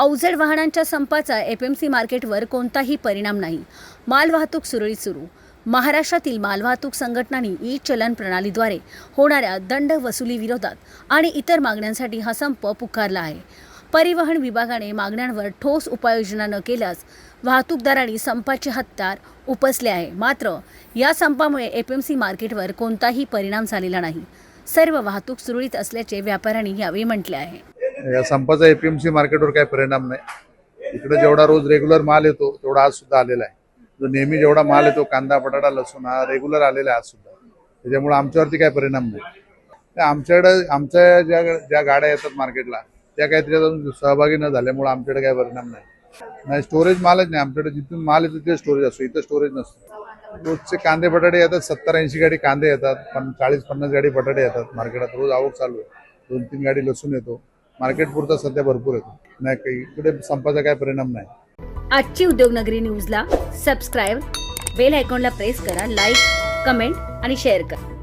अवजड वाहनांच्या संपाचा एपीएमसी मार्केटवर कोणताही परिणाम नाही. मालवाहतूक सुरळीत सुरू. महाराष्ट्रातील मालवाहतूक संघटनांनी ई चलन प्रणालीद्वारे होणाऱ्या दंड वसुली विरोधात आणि इतर मागण्यांसाठी हा संप पुकारला आहे. परिवहन विभागाने मागण्यांवर ठोस उपाययोजना न केल्यास वाहतूकदारांनी संपाचे हत्यार उपसले आहे. मात्र या संपामुळे एपीएमसी मार्केटवर कोणताही परिणाम झालेला नाही. सर्व वाहतूक सुरळीत असल्याचे व्यापाऱ्यांनी यावेळी म्हटले आहे. या संपाचा एपीएमसी मार्केटवर काही परिणाम नाही. इकडे जेवढा रोज रेग्युलर माल येतो तेवढा आज सुद्धा आलेला आहे. जो नेहमी जेवढा माल येतो कांदा बटाटा लसूण हा रेग्युलर आलेला आहे आज सुद्धा. त्याच्यामुळे आमच्यावरती काही परिणाम नाही. तर आमच्याकडे आमच्या ज्या ज्या गाड्या येतात मार्केटला त्या काही त्याच्यात सहभागी न झाल्यामुळे आमच्याकडे काही परिणाम नाही. नाही स्टोरेज मालच नाही. आमच्याकडे जिथून माल येतो तिथे स्टोरेज असतो. इथं स्टोरेज नसतो. रोजचे कांदे बटाटे येतात सत्तर ऐंशी गाडी कांदे येतात पण चाळीस पन्नास गाडी बटाटे येतात मार्केटात रोज आवक चालू आहे. दोन तीन गाडी लसूण येतो. मार्केट पुरता सध्या भरपूर येतो नाही काही इकडे संपाचा काय परिणाम नाही. आजची उद्योगनगरी न्यूजला सबस्क्राईब बेल आयकॉनला प्रेस करा लाईक कमेंट आणि शेअर करा.